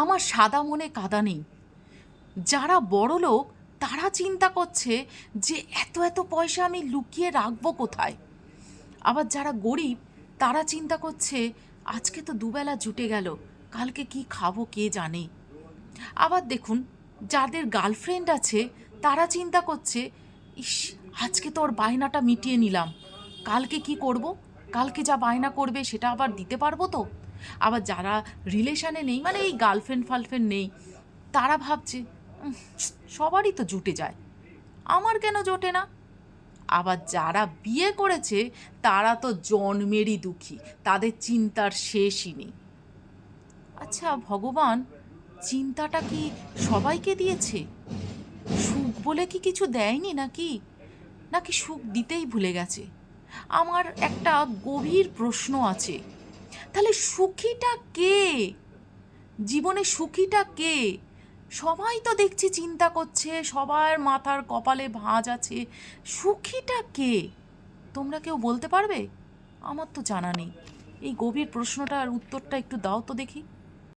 আমার সাদা মনে কাদা নেই। যারা বড় লোক, তারা চিন্তা করছে যে এত এত পয়সা আমি লুকিয়ে রাখব কোথায়। আবার যারা গরিব, তারা চিন্তা করছে, আজকে তো দুবেলা জুটে গেল, কালকে কি খাব কে জানে। আবার দেখুন, যাদের গার্লফ্রেন্ড আছে, তারা চিন্তা করছে, ইস, আজকে তো ওর বায়নাটা মিটিয়ে নিলাম, কালকে কি করব? কালকে যা বায়না করবে সেটা আবার দিতে পারব তো? আবার যারা রিলেশানে নেই মানে এই গার্লফ্রেন্ড ফালফ্রেন্ড নেই তারা ভাবছে "উম, সবারই তো জুটে যায়। আমার কেন জোটে না? আবার যারা বিয়ে করেছে তারা তো জন্মেরই দুঃখী তাদের চিন্তার শেষই নেই। আচ্ছা ভগবান চিন্তাটা কি সবাইকে দিয়েছে? সুখ বলে কি কিছু দেয়নি নাকি? নাকি সুখ দিতেই ভুলে গেছে? আমার একটা গভীর প্রশ্ন আছে। তাহলে সুখীটা কে? জীবনে সুখীটা কে? সবাই তো দেখছি চিন্তা করছে, সবার মাথার কপালে ভাঁজ আছে। সুখীটা কে? তোমরা কেউ বলতে পারবে? আমার তো জানা নেই। এই গভীর প্রশ্নটার উত্তরটা একটু দাও তো দেখি।